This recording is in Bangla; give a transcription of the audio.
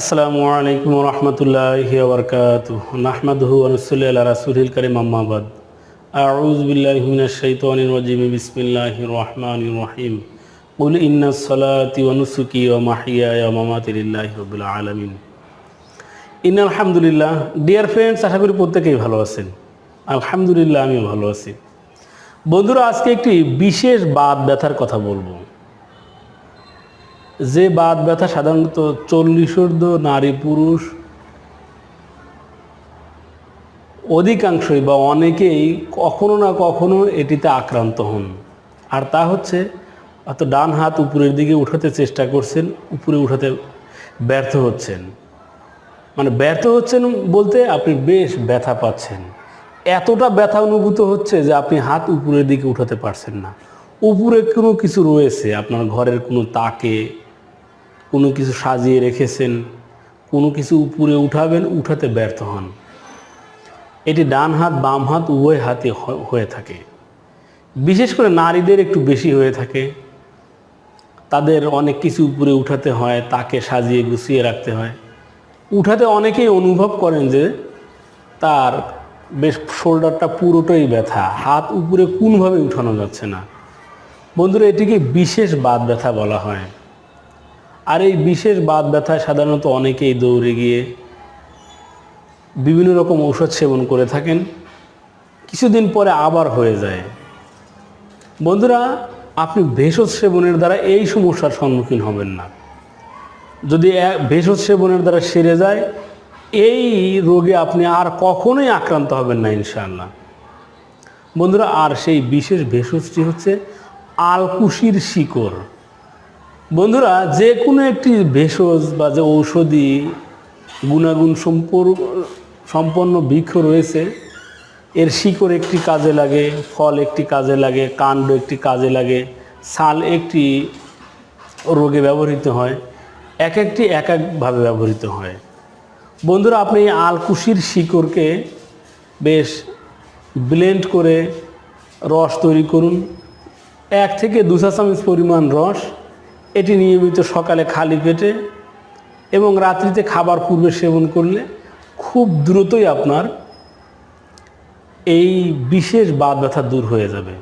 আসসালামু আলাইকুম রহমতুল্লাহি ওবরকাত নাহমাদহু আনুসুল্লি আল্লাহ রাসুলিল করিম আম্মাবাদ আউজ বিল্লাহি মিনাশ শাইতানির রাজিম, বিসমিল্লাহির রহমানির রহিম। কুল ইন্না সলাতি ওয়া নুসুকি ওয়া মাহিয়ায়া ওয়া মামাতি লিল্লাহি রাব্বিল আলামিন। ইন আলহামদুলিল্লাহ ডিয়ার ফ্রেন্ডস আশা করি প্রত্যেকেই ভালো আছেন। আলহামদুলিল্লাহ, আমিও ভালো আছি। বন্ধুরা, আজকে একটি বিশেষ বাত ব্যথার কথা বলব। যে বাত ব্যথা সাধারণত চল্লিশোর্ধ নারী পুরুষ অধিকাংশই বা অনেকেই কখনো না কখনো এটিতে আক্রান্ত হন। আর তা হচ্ছে অত ডান হাত উপরের দিকে উঠাতে চেষ্টা করছেন, উপরে উঠাতে ব্যর্থ হচ্ছেন। মানে ব্যর্থ হচ্ছেন বলতে আপনি বেশ ব্যথা পাচ্ছেন। এতটা ব্যথা অনুভূত হচ্ছে যে আপনি হাত উপরের দিকে উঠাতে পারছেন না। উপরে কোনো কিছু রয়েছে, আপনার ঘরের কোনো তাকে কোনো কিছু সাজিয়ে রেখেছেন, কোনো কিছু উপরে উঠাবেন, উঠাতে ব্যর্থ হন। এটি ডান হাত, বাম হাত উভয় হাতে হয়ে থাকে। বিশেষ করে নারীদের একটু বেশি হয়ে থাকে। তাদের অনেক কিছু উপরে উঠাতে হয়, তাকে সাজিয়ে গুছিয়ে রাখতে হয়। উঠাতে অনেকেই অনুভব করেন যে তার বেশ শোল্ডারটা পুরোটাই ব্যথা, হাত উপরে কোনোভাবে উঠানো যাচ্ছে না। বন্ধুরা, এটিকে বিশেষ বাদ ব্যথা বলা হয়। আর এই বিশেষ বাত ব্যথায় সাধারণত অনেকেই দৌড়ে গিয়ে বিভিন্ন রকম ঔষধ সেবন করে থাকেন। কিছুদিন পরে আবার হয়ে যায়। বন্ধুরা, আপনি ভেষজ সেবনের দ্বারা এই সমস্যার সম্মুখীন হবেন না। যদি ভেষজ সেবনের দ্বারা সেরে যায়, এই রোগে আপনি আর কখনোই আক্রান্ত হবেন না, ইনশাআল্লাহ। বন্ধুরা, আর সেই বিশেষ ভেষজটি হচ্ছে আলকুশির শিকড়। বন্ধুরা, যে কোনো একটি ভেষজ বা যে ঔষধি গুণাগুণ সম্পর, সম্পন্ন বৃক্ষ রয়েছে, এর শিকড় একটি কাজে লাগে, ফল একটি কাজে লাগে, কাণ্ড একটি কাজে লাগে ছাল একটি রোগে ব্যবহৃত হয়, এক একটি এক একভাবে ব্যবহৃত হয়। বন্ধুরা, আপনি আলকুশির শিকড়কে বেশ ব্লেন্ড করে রস তৈরি করুন। এক থেকে দু চা চামচ পরিমাণ রস এটি নিয়মিত সকালে খালি পেটে এবং রাত্রিতে খাবার পূর্বে সেবন করলে খুব দ্রুতই আপনার এই বিশেষ বাদ ব্যথা দূর হয়ে যাবে।